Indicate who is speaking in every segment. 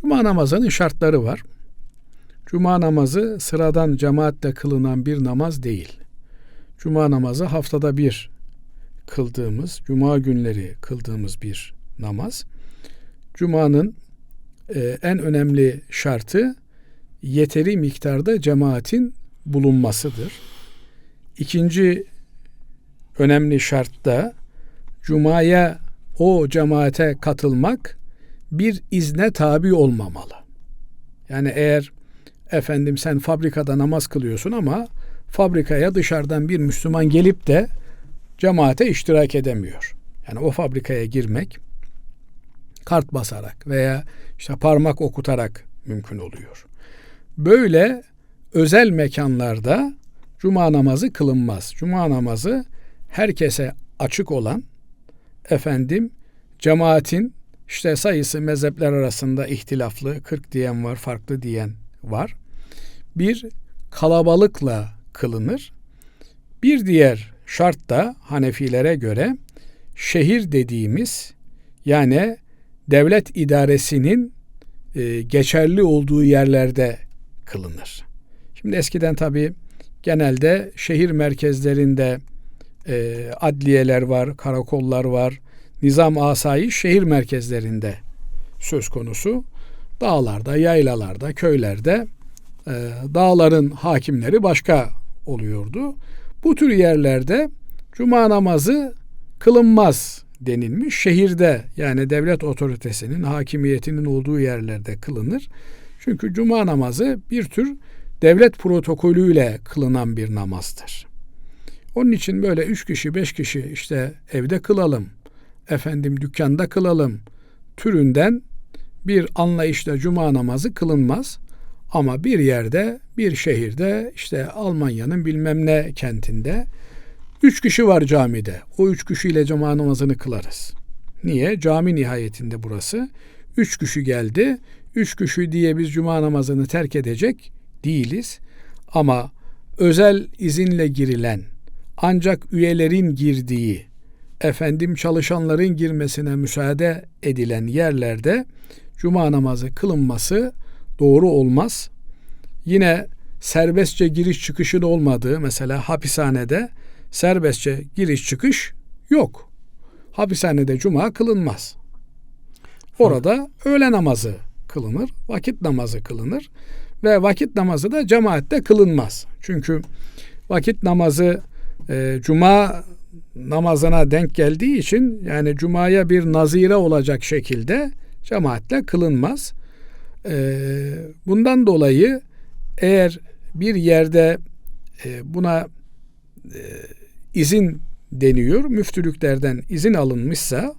Speaker 1: Cuma namazının şartları var. Cuma namazı sıradan cemaatle kılınan bir namaz değil. Cuma namazı haftada bir kıldığımız, cuma günleri kıldığımız bir namaz. Cuma'nın e, en önemli şartı yeteri miktarda cemaatin bulunmasıdır. İkinci önemli şart da Cuma'ya o cemaate katılmak bir izne tabi olmamalı. Yani eğer efendim sen fabrikada namaz kılıyorsun ama fabrikaya dışarıdan bir Müslüman gelip de cemaate iştirak edemiyor. Yani o fabrikaya girmek kart basarak veya işte parmak okutarak mümkün oluyor. Böyle özel mekanlarda cuma namazı kılınmaz. Cuma namazı herkese açık olan efendim cemaatin işte sayısı mezhepler arasında ihtilaflı 40 diyen var, farklı diyen var. Bir kalabalıkla kılınır. Bir diğer şart da Hanefilere göre şehir dediğimiz yani devlet idaresinin e, geçerli olduğu yerlerde kılınır. Şimdi eskiden tabi genelde şehir merkezlerinde e, adliyeler var, karakollar var, nizam asayiş şehir merkezlerinde söz konusu. Dağlarda, yaylalarda, köylerde e, dağların hakimleri başka oluyordu. Bu tür yerlerde cuma namazı kılınmaz denilmiş. Şehirde yani devlet otoritesinin, hakimiyetinin olduğu yerlerde kılınır. Çünkü cuma namazı bir tür devlet protokolüyle kılınan bir namazdır. Onun için böyle üç kişi, beş kişi işte evde kılalım, efendim dükkanda kılalım türünden bir anlayışla cuma namazı kılınmaz. Ama bir yerde, bir şehirde işte Almanya'nın bilmem ne kentinde üç kişi var camide. O üç kişiyle cuma namazını kılarız. Niye? Cami nihayetinde burası. Üç kişi geldi. Üç kişi diye biz cuma namazını terk edecek değiliz. Ama özel izinle girilen ancak üyelerin girdiği efendim çalışanların girmesine müsaade edilen yerlerde cuma namazı kılınması doğru olmaz. Yine serbestçe giriş çıkışın olmadığı mesela hapishanede serbestçe giriş çıkış yok. Hapishanede cuma kılınmaz. Orada öğle namazı kılınır, vakit namazı kılınır ve vakit namazı da cemaatte kılınmaz. Çünkü vakit namazı e, cuma namazına denk geldiği için yani cumaya bir nazire olacak şekilde cemaatle kılınmaz. E, bundan dolayı eğer bir yerde e, buna e, izin deniyor, müftülüklerden izin alınmışsa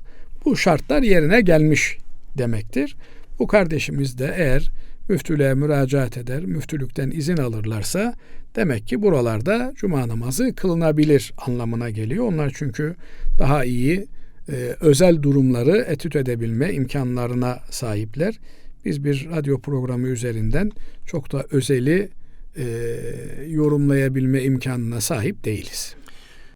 Speaker 1: bu şartlar yerine gelmiş demektir. Bu kardeşimiz de eğer müftülüğe müracaat eder, müftülükten izin alırlarsa demek ki buralarda cuma namazı kılınabilir anlamına geliyor. Onlar çünkü daha iyi e, özel durumları etüt edebilme imkanlarına sahipler. Biz bir radyo programı üzerinden çok da özeli e, yorumlayabilme imkanına sahip değiliz.